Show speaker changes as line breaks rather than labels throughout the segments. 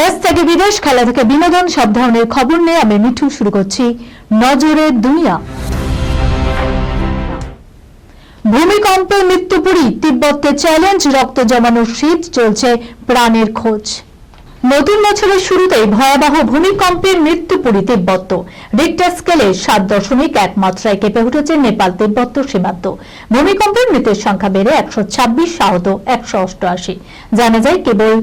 দেশ থেকে বিদেশ খেলা থেকে বিনোদন সব ধরনের খবর নিয়ে আমি মিঠু শুরু করছি। নজরে দুনিয়া। ভূমিকম্পে মৃত্যুপুরী তিব্বতে চ্যালেঞ্জ রক্ত জমানোর শীত, চলছে প্রাণের খোঁজ। নতুন বছরের শুরুতেই ভয়াবহ ভূমিকম্পের মৃত্যুপুরী তিব্বত। রিক্টার স্কেলে সাত দশমিক এক মাত্রায় কেঁপে উঠেছে নেপাল তিব্বত সীমান্ত। ভূমিকম্পের মৃতের সংখ্যা বেড়ে একশো ছাব্বিশ, আহত একশো অষ্টআশি। জানা যায় কেবল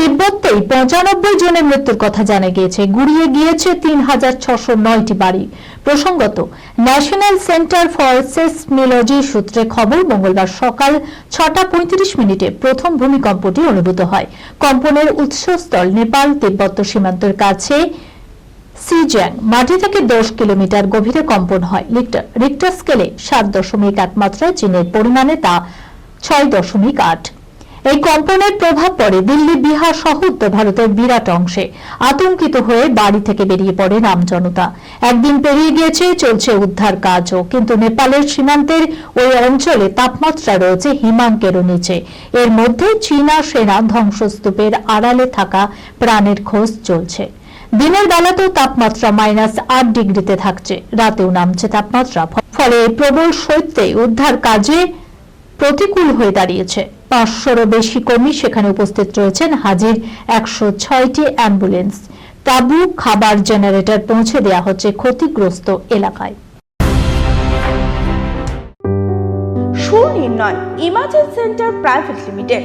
তিব্বতেই পঁচানব্বই জনের মৃত্যুর কথা জানা গিয়েছে। গুড়িয়ে গিয়েছে তিন হাজার ছশো নয়টি বাড়ি। প্রসঙ্গত, ন্যাশনাল সেন্টার ফর সেসমিলজি সূত্রে খবর, মঙ্গলবার সকাল ছটা পঁয়ত্রিশ মিনিটে প্রথম ভূমিকম্পটি অনুভূত হয়। কম্পনের উৎসস্থল নেপাল তিব্বত সীমান্তের কাছে সিজ্যাং। মাটি থেকে দশ কিলোমিটার গভীরে কম্পন হয়। রিক্টার স্কেলে সাত দশমিক এক মাত্রায় চীনের পরিমাণে তা ছয় দশমিক আট। এই কম্পনের প্রভাব পড়ে দিল্লি, বিহার সহ উত্তর ভারতের বিরাট অংশে। আতঙ্কিত হয়ে বাড়ি থেকে বেরিয়ে পড়ে রামজনতা একদিন পেরিয়ে গিয়েছে, চলছে উদ্ধার কাজও। কিন্তু নেপালের সীমান্তের ওই অঞ্চলে তাপমাত্রা রয়েছে হিমাঙ্কেরও নিচে। এর মধ্যে চীনা সেনা ধ্বংসস্তূপের আড়ালে থাকা প্রাণের খোঁজ চলছে। দিনের বেলাতেও তাপমাত্রা মাইনাস আট ডিগ্রিতে থাকছে। রাতেও নামছে তাপমাত্রা। ফলে প্রবল শৈত্যে উদ্ধার কাজে প্রতিকূল হয়ে দাঁড়িয়েছে। পাঁচশোরও বেশি কর্মী সেখানে উপস্থিত রয়েছেন। হাজির একশো ছয়টি অ্যাম্বুলেন্স। তাবু, খাবার জেনারেটর পৌঁছে দেওয়া হচ্ছে ক্ষতিগ্রস্ত এলাকায়।
Sunirnoy emergency centre private limited.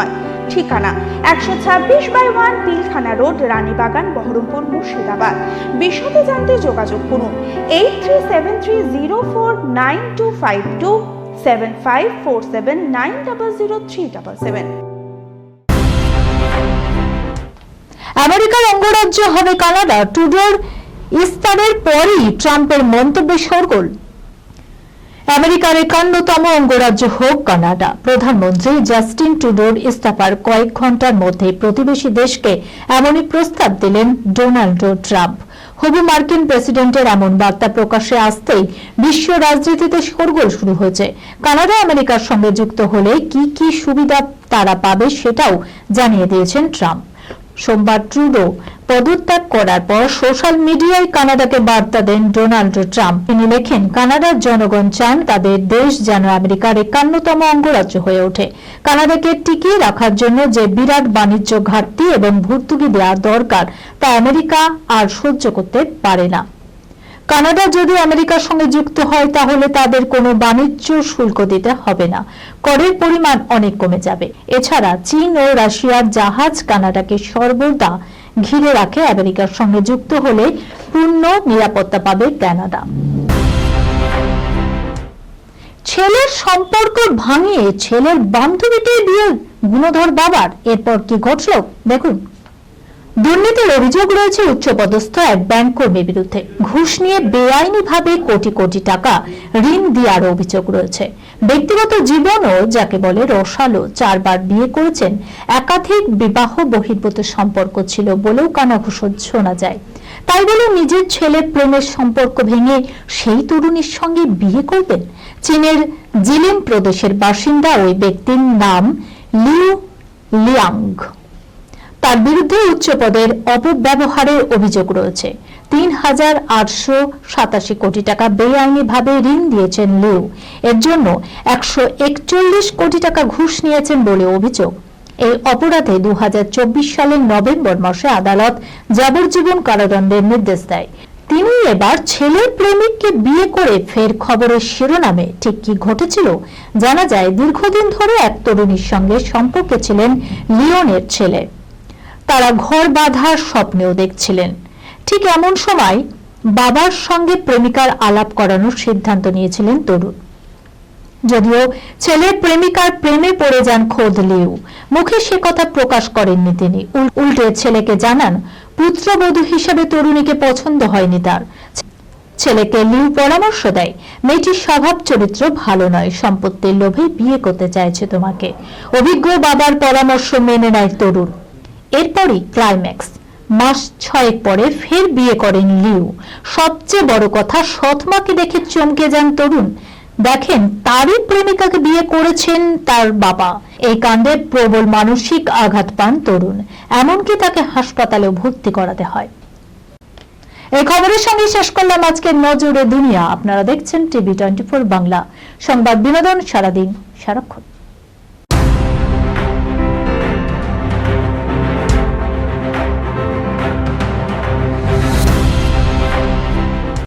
ঠিকানা একশো ছাব্বিশ by one Pilkhana road, Ranibagan, Baharampur, Murshidabad. বিশদে জানতে যোগাযোগ করুন eight three seven three zero four nine two five two seven five four seven nine double zero three double seven.
আমেরিকার অঙ্গরাজ্য হবে কানাডা টুডোর ইস্তারের পরই ট্রাম্পের মন্তব্যে সরগোল আমেরিকার একান্নতম অঙ্গরাজ্য হোক কানাডা। প্রধানমন্ত্রী জাস্টিন ট্রুডোর ইস্তফার কয়েক ঘণ্টার মধ্যে প্রতিবেশী দেশকে এমনই প্রস্তাব দিলেন ডোনাল্ড ট্রাম্প। হবু মার্কিন প্রেসিডেন্টের এমন বার্তা প্রকাশে আসতেই বিশ্ব রাজনীতিতে শোরগোল শুরু হয়েছে। কানাডা আমেরিকার সঙ্গে যুক্ত হলে কি কি সুবিধা তারা পাবে সেটাও জানিয়ে দিয়েছেন ট্রাম্প। সোমবার ট্রুডো পদত্যাগ করার পর সোশ্যাল মিডিয়ায় কানাডাকে বার্তা দেন ডোনাল্ড ট্রাম্প। তিনি লেখেন, কানাডার জনগণ চান তাদের দেশ যেন আমেরিকার একান্নতম অঙ্গরাজ্য হয়ে ওঠে। কানাডাকে টিকিয়ে রাখার জন্য যে বিরাট বাণিজ্য ঘাটতি এবং ভর্তুকি দেওয়া দরকার, তা আমেরিকা আর সহ্য করতে পারে না। কানাডা যদি আমেরিকার সঙ্গে যুক্ত হয়, তাহলে তাদের কোনো বাণিজ্য শুল্ক দিতে হবে না। করের পরিমাণ অনেক কমে যাবে। এছাড়া চীন ও রাশিয়ার জাহাজ কানাডাকে সর্বদা ঘিরে রাখে আমেরিকার সঙ্গে যুক্ত হলে পূর্ণ নিরাপত্তা পাবে কানাডা। ছেলের সম্পর্ক ভাঙিয়ে ছেলের বান্ধবীকে বিয়ে গুণধর বাবার। এরপর কি ঘটল? দেখুন। দুর্নীতির অভিযোগ রয়েছে উচ্চপদস্থ এক ব্যাংক কর্মীর বিরুদ্ধে। ঘুষ নিয়ে বেআইনিভাবে কোটি কোটি টাকা ঋণ দেওয়ার অভিযোগ রয়েছে। ব্যক্তিগত জীবনও যাকে বলে রসালো, চারবার বিয়ে করেছেন, একাধিক বিবাহ বহির্ভূত সম্পর্ক ছিল বলেও কানাঘুষো শোনা যায়। তাই বলে নিজের ছেলে প্রেমের সম্পর্ক ভেঙে সেই তরুণীর সঙ্গে বিয়ে করবেন? চীনের জিলিম প্রদেশের বাসিন্দা ওই ব্যক্তির নাম লিউ লিয়াং। তার বিরুদ্ধে উচ্চ পদের অপব্যবহারের অভিযোগ রয়েছে। তিন হাজার আটশো সাতাশি কোটি টাকা বেআইনিভাবে ঋণ দিয়েছেন লিউ। এর জন্য একশো একচল্লিশ কোটি টাকা ঘুষ নিয়েছেন বলে অভিযোগ। এই অপরাধে দুই হাজার চব্বিশ সালের নভেম্বর মাসে আদালত যাবজ্জীবন কারাদণ্ডের নির্দেশ দেয়। তিনি এবার ছেলের প্রেমিককে বিয়ে করে ফের খবরের শিরোনামে ঠিক কি ঘটেছিল জানা যায়, দীর্ঘদিন ধরে এক তরুণীর সঙ্গে সম্পর্কে ছিলেন লিওনের ছেলে। তারা ঘর বাঁধার স্বপ্নেও দেখছিলেন। ঠিক এমন সময় বাবার সঙ্গে প্রেমিকার আলাপ করানোর সিদ্ধান্ত নিয়েছিলেন তরুণ। যদিও ছেলের প্রেমিকার প্রেমে পড়ে যান খোদ লিউ, মুখে সে কথা প্রকাশ করেননি তিনি। উল্টে ছেলেকে জানান, পুত্রবধূ হিসেবে তরুণীকে পছন্দ হয়নি তার। ছেলেকে লিউ পরামর্শ দেয়, মেয়েটির স্বভাব চরিত্র ভালো নয়, সম্পত্তির লোভে বিয়ে করতে চাইছে তোমাকে। অভিজ্ঞ বাবার পরামর্শ মেনে নেয় তরুণ। এরপরই ক্লাইম্যাক্স মাস ছয়েক পরে ফের বিয়ে করেন লিউ। সবচেয়ে বড় কথা, সৎমাকে দেখে চমকে যান তরুণ। দেখেন, তারই প্রেমিকাকে বিয়ে করেছেন তার বাবা। এই কাণ্ডে প্রবল মানসিক আঘাত পান তরুণ। এমনকি তাকে হাসপাতালে ভর্তি করাতে হয়। এই খবরের সঙ্গে শেষ করলাম আজকের নজরে দুনিয়া। আপনারা দেখছেন টিভি টোয়েন্টি বাংলা। সংবাদ বিনোদন সারাদিন সারাক্ষণ।